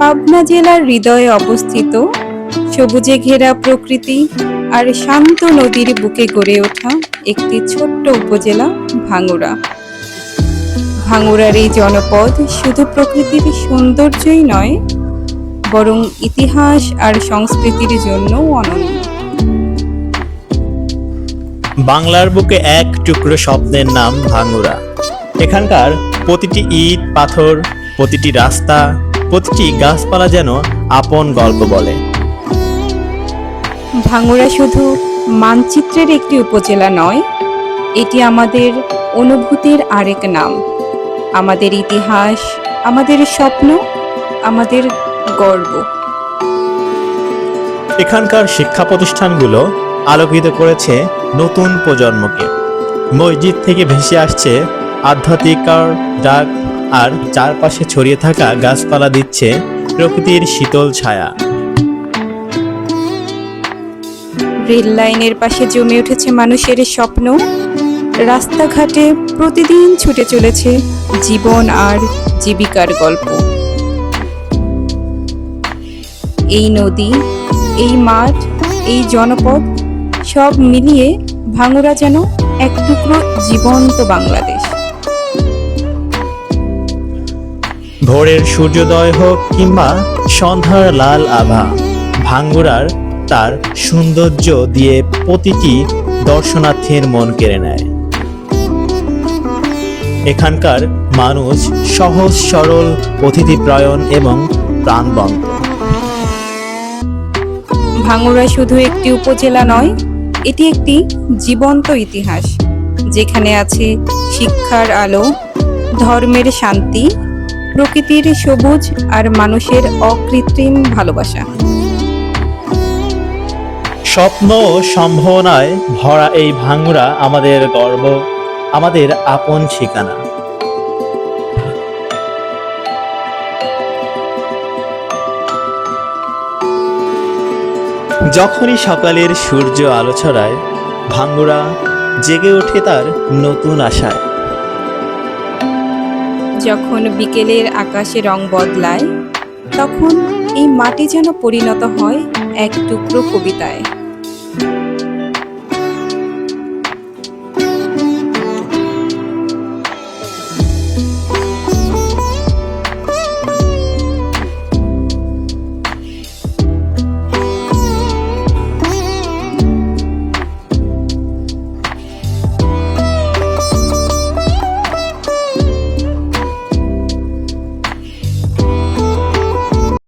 পাবনা জেলার হৃদয়ে অবস্থিত সবুজে ঘেরা প্রকৃতি আর শান্ত নদীর বুকে গড়ে ওঠা একটি ছোট্ট উপজেলা ভাঙুরা। ভাঙুরার এই জনপদ শুধু প্রকৃতির সৌন্দর্যই নয়, বরং ইতিহাস আর সংস্কৃতির জন্যও অনন্য। বাংলার বুকে এক টুকরো স্বপ্নের নাম ভাঙুরা। এখানকার প্রতিটি ইট, পাথর, প্রতিটি রাস্তা প্রতিটি গাছপালা যেন আপন গল্প বলে। ভাঙ্গুড়া শুধু মানচিত্রের একটি উপজেলা নয় এটি আমাদের অনুভূতির আরেক নাম। আমাদের ইতিহাস আমাদের স্বপ্ন আমাদের গর্ব। এখানকার শিক্ষা প্রতিষ্ঠানগুলো আলোকিত করেছে নতুন প্রজন্মকে। মসজিদ থেকে ভেসে আসছে আধ্যাত্মিকার ডাক আর চারপাশে ছড়িয়ে থাকা গাছপালা দিচ্ছে প্রকৃতির শীতল ছায়া। রেল লাইনের পাশে জমে উঠেছে মানুষের স্বপ্ন। রাস্তাঘাটে প্রতিদিন ছুটে চলেছে জীবন আর জীবিকার গল্প। এই নদী, এই মাঠ, এই জনপদ সব মিলিয়ে ভাঙুরা যেন এক টুকরো জীবন্ত বাংলাদেশ। ভোরের সূর্যোদয় হোক কিংবা সন্ধ্যার লাল আভা, ভাঙ্গুরার তার সৌন্দর্য দিয়ে প্রতিটি দর্শনার্থীর মন কেড়ে নেয়। এখানকার মানুষ সহজ, সরল, অতিথিপ্রায়ণ এবং প্রাণবন্ত। ভাঙুরা শুধু একটি উপজেলা নয়, এটি একটি জীবন্ত ইতিহাস, যেখানে আছে শিক্ষার আলো, ধর্মের শান্তি প্রকৃতির সবুজ আর মানুষের অকৃত্রিম ভালোবাসা। স্বপ্ন সম্ভাবনায় ভরা এই ভাঙ্গুরা আমাদের গর্ব, আমাদের আপন ঠিকানা। যখনই সকালের সূর্য আলো ছড়ায় ভাঙ্গুরা জেগে ওঠে তার নতুন আশায়। যখন বিকেলের আকাশে রং বদলায় তখন এই মাটি যেন পরিণত হয় এক টুকরো কবিতায়।